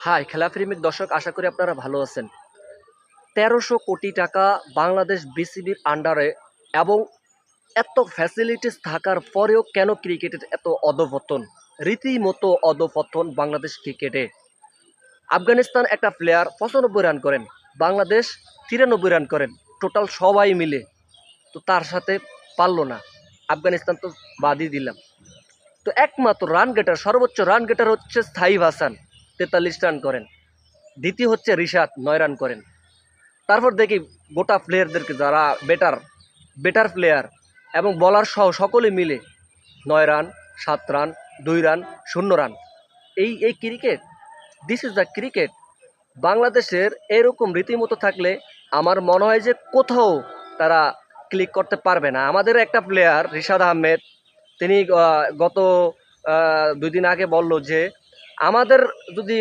High খেলাপ্রেমিক দর্শক, আশা করি আপনারা ভালো আছেন। তেরোশো কোটি টাকা বাংলাদেশ বিসিবির আন্ডারে এবং এত ফ্যাসিলিটিস থাকার পরেও কেন ক্রিকেটের এত অধপতন? রীতিমতো অধপতন বাংলাদেশ ক্রিকেটে আফগানিস্তান একটা প্লেয়ার পঁচানব্বই রান করেন, বাংলাদেশ তিরানব্বই রান করেন টোটাল সবাই মিলে। তো তার সাথে পারল না। আফগানিস্তান তো বাদই দিলাম। তো একমাত্র রান গেটার সর্বোচ্চ রান গেটার হচ্ছে স্থায়ী হাসান। তেতাল্লিশ রান করেন। দ্বিতীয় হচ্ছে রিশাদ, নয় রান করেন। তারপর দেখি গোটা প্লেয়ারদেরকে যারা বেটার বেটার প্লেয়ার এবং বলার সহ সকলে মিলে নয় রান, সাত রান, দুই রান, শূন্য রান। এই এই cricket this is the cricket বাংলাদেশের এরকম রীতিমতো থাকলে আমার মনে হয় যে কোথাও তারা ক্লিক করতে পারবে না। আমাদের একটা প্লেয়ার রিশাদ আহমেদ, তিনি গত দুই দিন আগে বলল যে আমাদের যদি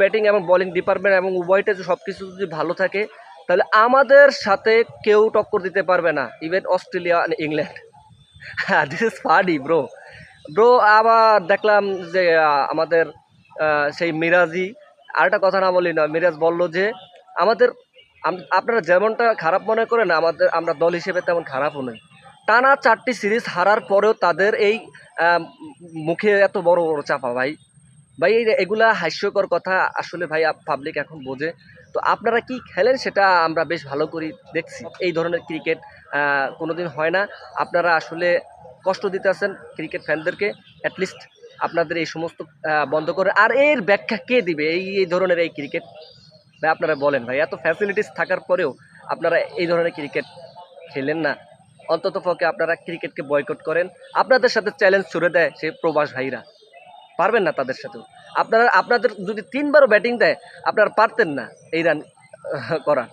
ব্যাটিং এবং বোলিং ডিপার্টমেন্ট এবং উভয়টা সব কিছু যদি ভালো থাকে, তাহলে আমাদের সাথে কেউ টক্কর দিতে পারবে না। ইভেন অস্ট্রেলিয়া অ্যান্ড ইংল্যান্ড হ্যাঁ দিস ইজ ফাডি ব্রো ব্রো আবার দেখলাম যে আমাদের সেই মিরাজি, আরেকটা কথা না বলি না, মিরাজ বলল যে, আমাদের আপনারা যেমনটা খারাপ মনে করেন, আমাদের, আমরা দল হিসেবে তেমন খারাপও নই। টানা চারটি সিরিজ হারার পরেও তাদের এই মুখে এত বড় বড় চাপা, ভাই। ভাই এগুলা হাস্যকর কথা আসলে ভাই পাবলিক এখন বোঝে। তো আপনারা কি খেলেন? সেটা আমরা বেশ ভালো করি দেখছি। এই ধরনের ক্রিকেট কোনোদিন হয় না। আপনারা আসলে কষ্ট দিতে আছেন ক্রিকেট ফ্যানদেরকে অ্যাটলিস্ট আপনাদের এই সমস্ত বন্ধ করে। আর এর ব্যাখ্যা কে দিবে? এই এই ধরনের এই ক্রিকেট ভাই, আপনারা বলেন ভাই। এত ফ্যাসিলিটিস থাকার পরেও আপনারা এই ধরনের ক্রিকেট খেলেন না। অন্তত পক্ষে আপনারা ক্রিকেটকে বয়কট করেন। আপনাদের সাথে চ্যালেঞ্জ ছুড়ে দেয় সেই প্রবাস ভাইরা। পারবেন না তাদের সাথেও। আপনারা আপনাদের যদি তিনবারও ব্যাটিং দেয়, আপনারা পারতেন না এই রান করা